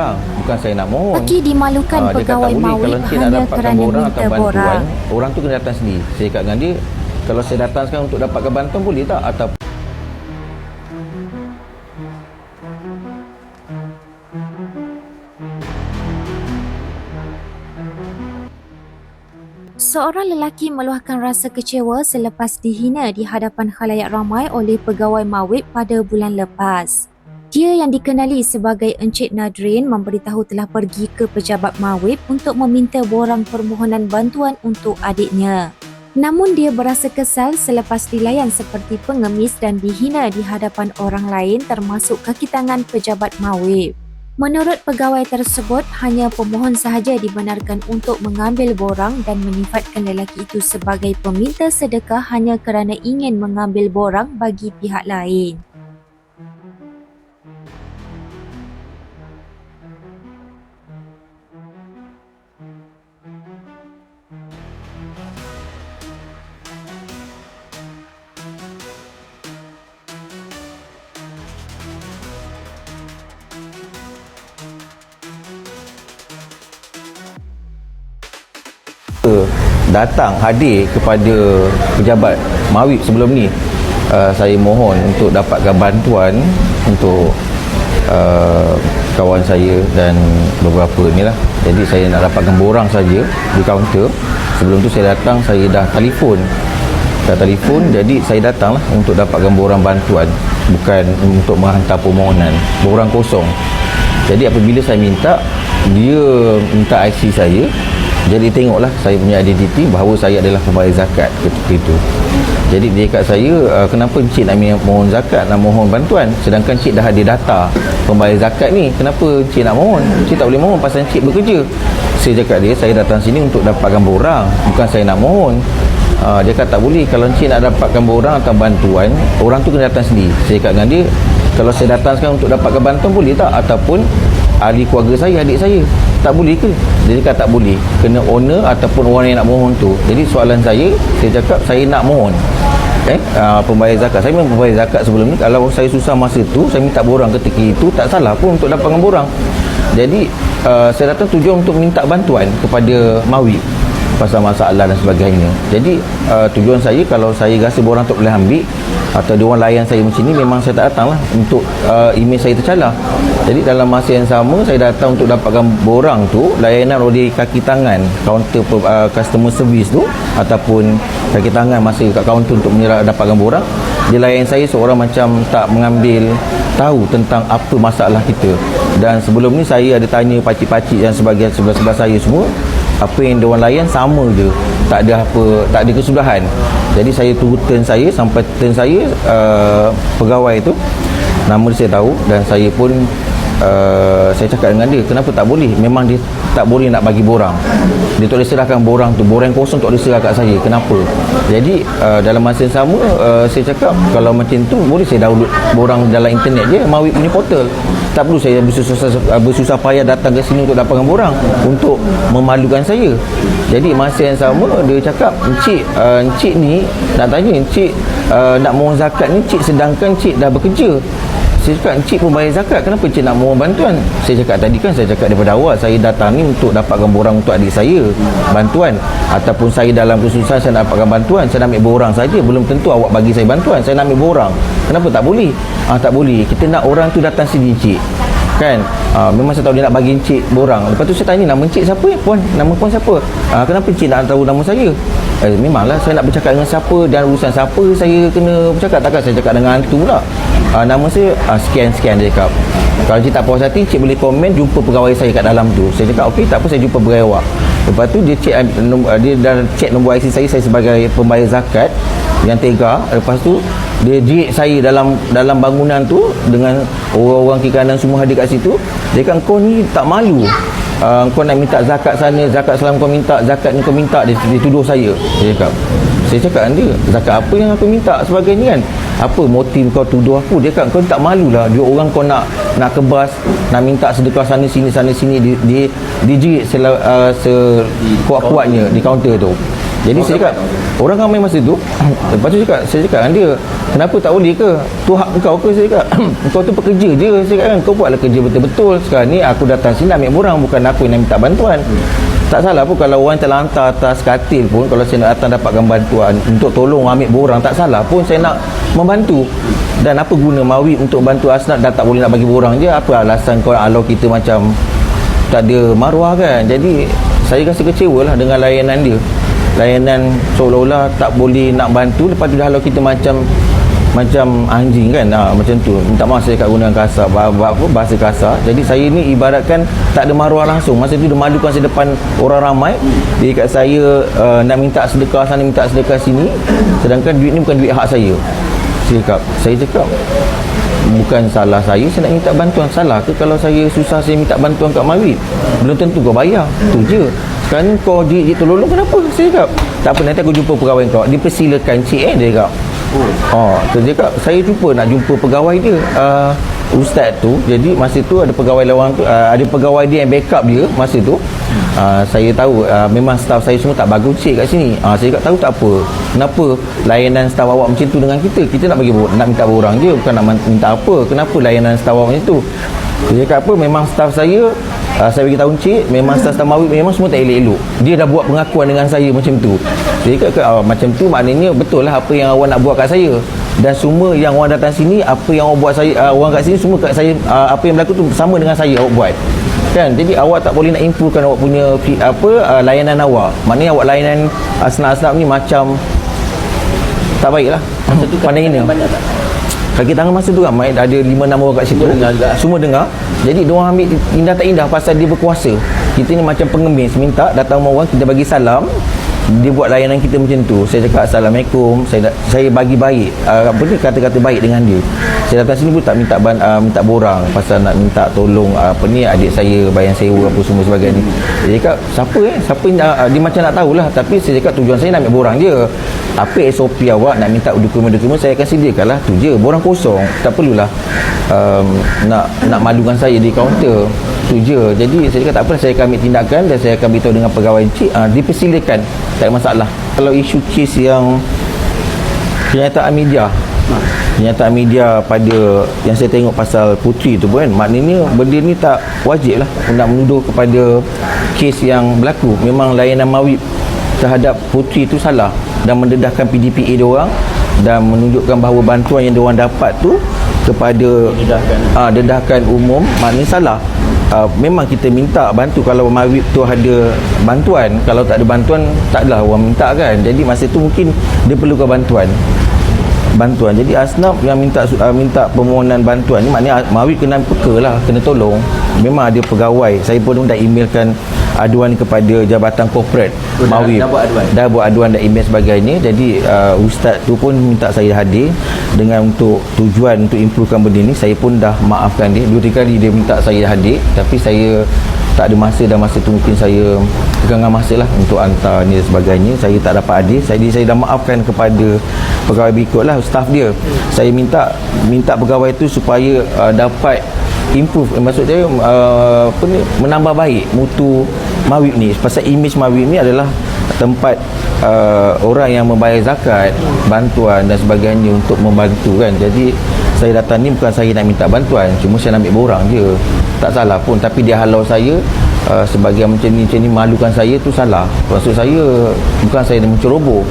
Ah, bukan saya nak mohon. Peki dimalukan kata pegawai Mawib nak hanya kerana minta bantuan, borang. orang tu kena datang sendiri. Saya cakap dengan dia, kalau saya datang sekarang untuk dapatkan bantuan boleh tak? Atau Seorang lelaki meluahkan rasa kecewa selepas dihina di hadapan khalayak ramai oleh pegawai Mawib pada bulan lepas. Dia yang dikenali sebagai Encik Nadrin memberitahu telah pergi ke pejabat Mawib untuk meminta borang permohonan bantuan untuk adiknya. Namun dia berasa kesal selepas dilayan seperti pengemis dan dihina di hadapan orang lain termasuk kaki tangan pejabat Mawib. Menurut pegawai tersebut, hanya pemohon sahaja dibenarkan untuk mengambil borang dan menyifatkan lelaki itu sebagai peminta sedekah hanya kerana ingin mengambil borang bagi pihak lain. Datang hadir kepada pejabat Mawib sebelum ni uh, saya mohon untuk dapatkan bantuan untuk uh, kawan saya dan beberapa ni lah. Jadi saya nak dapatkan borang saja di kaunter. Sebelum tu saya datang saya dah telefon. Dah telefon jadi saya datang lah untuk dapatkan borang bantuan. Bukan untuk menghantar permohonan. Borang kosong. Jadi apabila saya minta dia minta IC saya jadi tengoklah saya punya identiti bahawa saya adalah pembayar zakat ketika itu. Jadi dia kat saya, uh, kenapa encik nak mohon zakat, nak mohon bantuan sedangkan encik dah ada data pembayar zakat ni. Kenapa encik nak mohon? Encik tak boleh mohon pasal encik bekerja. Saya cakap dia, saya datang sini untuk dapatkan borang, bukan saya nak mohon. Uh, dia kata tak boleh kalau encik nak dapatkan borang atau bantuan, orang tu kena datang sendiri. Saya cakap dengan dia, kalau saya datang sekarang untuk dapatkan bantuan boleh tak? Ataupun ahli keluarga saya, adik saya. Tak boleh ke? Dia cakap tak boleh. Kena owner ataupun orang yang nak mohon tu. Jadi soalan saya, saya cakap saya nak mohon. Eh, uh, pembayar zakat. Saya memang pembayar zakat sebelum ni. Kalau saya susah masa tu, saya minta borang ketika itu, tak salah pun untuk dapatkan borang. Jadi, uh, saya datang tujuan untuk minta bantuan kepada Mawi pasal masalah dan sebagainya. Jadi uh, tujuan saya kalau saya rasa borang tak boleh ambil atau dia orang layan saya macam ni memang saya tak datang lah untuk uh, email saya tercalar. Jadi dalam masa yang sama saya datang untuk dapatkan borang tu layanan oleh kaki tangan kaunter uh, customer service tu ataupun kaki tangan masa kat kaunter untuk menyerah dapatkan borang. Dia layan saya seorang macam tak mengambil tahu tentang apa masalah kita. Dan sebelum ni saya ada tanya pakcik-pakcik yang sebagian sebelah-sebelah saya semua apa yang diorang layan sama je tak ada apa tak ada kesudahan. Jadi saya tunggu turn saya sampai turn saya uh, pegawai tu. Nama saya tahu dan saya pun uh, saya cakap dengan dia kenapa tak boleh? Memang dia tak boleh nak bagi borang. Dia tak boleh serahkan borang tu. Borang kosong tak boleh serah kat saya. Kenapa? Jadi uh, dalam masa yang sama uh, saya cakap kalau macam tu boleh saya download borang dalam internet je Mawib punya portal. Tak perlu saya bersusah, bersusah payah datang ke sini untuk dapatkan borang untuk memalukan saya. Jadi masa yang sama dia cakap encik uh, encik ni nak tanya encik uh, nak mohon zakat ni encik sedangkan encik dah bekerja saya cakap encik pun bayar zakat kenapa encik nak mohon bantuan? Saya cakap tadi kan saya cakap daripada awal saya datang ni untuk dapatkan borang untuk adik saya bantuan. Ataupun saya dalam kesusahan saya nak dapatkan bantuan. Saya nak ambil borang saja belum tentu awak bagi saya bantuan. Saya nak ambil borang. Kenapa? Tak boleh. Ah tak boleh. Kita nak orang tu datang sini encik. Kan? Ah, memang saya tahu dia nak bagi encik borang. Lepas tu saya tanya nama encik siapa ya puan? Nama puan siapa? Ah, kenapa encik nak tahu nama saya? Eh, memanglah saya nak bercakap dengan siapa dan urusan siapa saya kena bercakap. Takkan saya cakap dengan hantu pula uh, nama saya uh, sekian-sekian dia cakap. Kalau cik tak puas hati cik boleh komen jumpa pegawai saya kat dalam tu. Saya cakap okey tak apa saya jumpa pegawai awak. Lepas tu dia cek uh, dia dah cek nombor IC saya saya sebagai pembayar zakat yang tega. Lepas tu dia jik saya dalam dalam bangunan tu dengan orang-orang kiri kanan semua hadir kat situ. Dia kata kau ni tak malu uh, kau nak minta zakat sana zakat selalu kau minta zakat ni kau minta dia, dia tuduh saya. Dia cakap saya cakap dengan dia zakat apa yang aku minta? Sebagai ni kan. Apa motif kau tuduh aku? Dia kata kau tak malu lah dia orang kau nak nak kebas nak minta sedekah sana sini sana sini. Di di, di uh, se kuat-kuatnya di kaunter tu jadi saya cakap orang ramai masa tu lepas tu cakap saya cakap dengan dia kenapa tak boleh ke? Tu hak kau ke? Saya cakap kau tu pekerja je. Saya cakap kan kau buatlah kerja betul-betul. Sekarang ni aku datang sini ambil borang bukan aku yang minta bantuan. Tak salah pun kalau orang terlantar atas katil pun kalau saya nak datang dapatkan bantuan untuk tolong ambil borang tak salah pun saya nak membantu. Dan apa guna Mawi untuk bantu Asnad dan tak boleh nak bagi borang je? Apa alasan kau kalau kita macam tak ada maruah kan? Jadi saya rasa kecewa lah dengan layanan dia layanan seolah-olah tak boleh nak bantu. Lepas tu dah kalau kita macam macam anjing kan? Ha, macam tu. Minta maaf saya kat gunakan kasar. Bahasa kasar. Jadi saya ni ibaratkan tak ada maruah langsung. Masa tu dia malukan saya depan orang ramai. Jadi kat saya uh, nak minta sedekah sana minta sedekah sini. Sedangkan duit ni bukan duit hak saya. Saya cakap saya cakap bukan salah saya saya nak minta bantuan. Salah ke kalau saya susah saya minta bantuan kat Mawid belum tentu kau bayar. Tu je ni kau je tolong kenapa saya cakap tak apa nanti aku jumpa pegawai kau dipersilakan cik eh dia cakap Oh, tu dia cakap saya cuba nak jumpa pegawai dia. Uh, ustaz tu. Jadi masa tu ada pegawai lawang tu, uh, ada pegawai dia yang backup dia masa tu. Uh, saya tahu uh, memang staff saya semua tak bagus cik kat sini. Uh, saya cakap tahu tak apa. Kenapa layanan staff awak macam tu dengan kita? Kita nak bagi nak minta orang je bukan nak minta apa. Kenapa layanan staff awak macam tu? Dia cakap apa memang staff saya uh, saya bagi tahu cik memang staff Tamawi memang semua tak elok-elok. Dia dah buat pengakuan dengan saya macam tu. Dia kata uh, macam tu maknanya betul lah apa yang awak nak buat kat saya. Dan semua yang orang datang sini apa yang awak buat saya uh, orang kat sini semua kat saya uh, apa yang berlaku tu sama dengan saya awak buat. Kan? Jadi awak tak boleh nak improvekan awak punya apa uh, layanan awak. Maknanya awak layanan asnaf-asnaf ni macam tak baik lah pandang ini kaki tangan masa tu ramai ada 5 6 orang kat situ. Semua dengar, semua dengar. jadi dia orang ambil indah tak indah pasal dia berkuasa. Kita ni macam pengemis. Minta datang orang kita bagi salam dia buat layanan kita macam tu saya cakap assalamualaikum. Saya saya bagi baik uh, apa ni kata-kata baik dengan dia. Saya datang sini pun tak minta ban, uh, minta borang pasal nak minta tolong uh, apa ni adik saya bayar sewa apa semua sebagainya. Dia cakap siapa eh? Siapa uh, dia macam nak tahulah. Tapi saya cakap tujuan saya nak ambil borang je. Apa SOP awak nak minta dokumen-dokumen saya akan sediakan lah tu je. Borang kosong tak perlulah um, nak nak malukan saya di kaunter tu je. Jadi saya cakap tak apa saya akan ambil tindakan dan saya akan beritahu dengan pegawai encik. Uh, dipersilakan. Tak ada masalah. Kalau isu kes yang kenyataan media kenyataan media pada yang saya tengok pasal putri tu pun maknanya benda ni tak wajib lah nak menuduh kepada kes yang berlaku. Memang layanan mawib terhadap putri tu salah dan mendedahkan PDPA dia orang dan menunjukkan bahawa bantuan yang dia orang dapat tu kepada dedahkan, uh, dedahkan umum maknanya salah uh, memang kita minta bantu. Kalau mawib tu ada bantuan kalau tak ada bantuan tak adalah orang minta kan? Jadi masa tu mungkin dia perlukan bantuan. Bantuan. Jadi asnaf yang minta uh, minta permohonan bantuan ni maknanya mawib kena peka lah kena tolong. Memang ada pegawai. Saya pun dah emailkan aduan kepada jabatan korporat oh, Mawib dah, dah buat aduan? Dah buat aduan dan email sebagainya. Jadi uh, ustaz tu pun minta saya hadir dengan untuk tujuan untuk improvekan benda ni. Saya pun dah maafkan dia. Dua tiga kali dia minta saya hadir. Tapi saya tak ada masa dan masa tu mungkin saya kegangan masa lah untuk hantar ni dan sebagainya. Saya tak dapat hadir. Saya, saya dah maafkan kepada pegawai berikut lah staff dia. Saya minta minta pegawai tu supaya uh, dapat improve. Eh, maksud saya uh, apa ni menambah baik mutu Mawib ni pasal image Mawib ni adalah tempat uh, orang yang membayar zakat bantuan dan sebagainya untuk membantu kan. Jadi saya datang ni bukan saya nak minta bantuan cuma saya nak ambil borang je. Tak salah pun tapi dia halau saya uh, sebagai macam ni macam ni malukan saya tu salah. Maksud saya bukan saya nak menceroboh.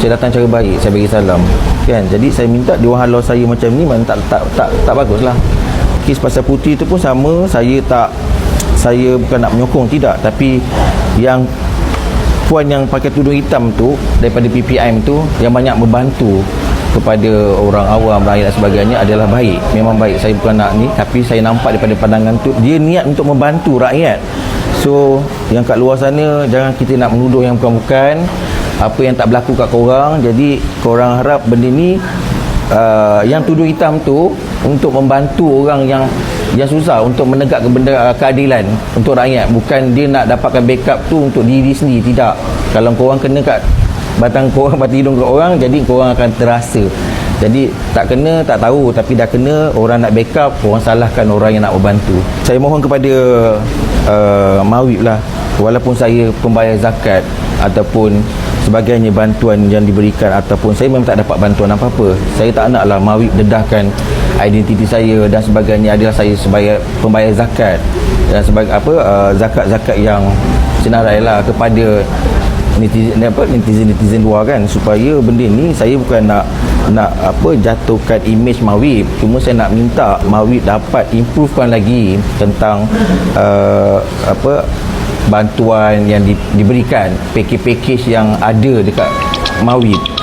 Saya datang cara baik saya bagi salam. Kan? Jadi saya minta dia halau saya macam ni tak tak tak, tak bagus lah kes pasal putih tu pun sama saya tak saya bukan nak menyokong tidak. Tapi yang puan yang pakai tudung hitam tu daripada PPM tu yang banyak membantu kepada orang awam rakyat dan sebagainya adalah baik. Memang baik. Saya bukan nak ni tapi saya nampak daripada pandangan tu dia niat untuk membantu rakyat. So yang kat luar sana jangan kita nak menuduh yang bukan-bukan. Apa yang tak berlaku kat korang. Jadi korang harap benda ni uh, yang tuduh hitam tu untuk membantu orang yang yang susah untuk menegakkan benda uh, keadilan untuk rakyat. Bukan dia nak dapatkan backup tu untuk diri sendiri tidak. Kalau korang kena kat batang korang batang hidung kat orang jadi korang akan terasa. Jadi tak kena tak tahu. Tapi dah kena orang nak backup orang salahkan orang yang nak membantu. Saya mohon kepada uh, Mawib lah walaupun saya pembayar zakat ataupun sebagainya bantuan yang diberikan ataupun saya memang tak dapat bantuan apa-apa. Saya tak naklah Mawib dedahkan identiti saya dan sebagainya adalah saya sebagai pembayar zakat. Dan sebagai apa uh, zakat-zakat yang senarai lah kepada netizen apa netizen netizen luar kan. Supaya benda ni saya bukan nak nak apa jatuhkan image Mawib. Cuma saya nak minta Mawib dapat improvekan lagi tentang uh, apa bantuan yang di, diberikan package-package yang ada dekat Mawib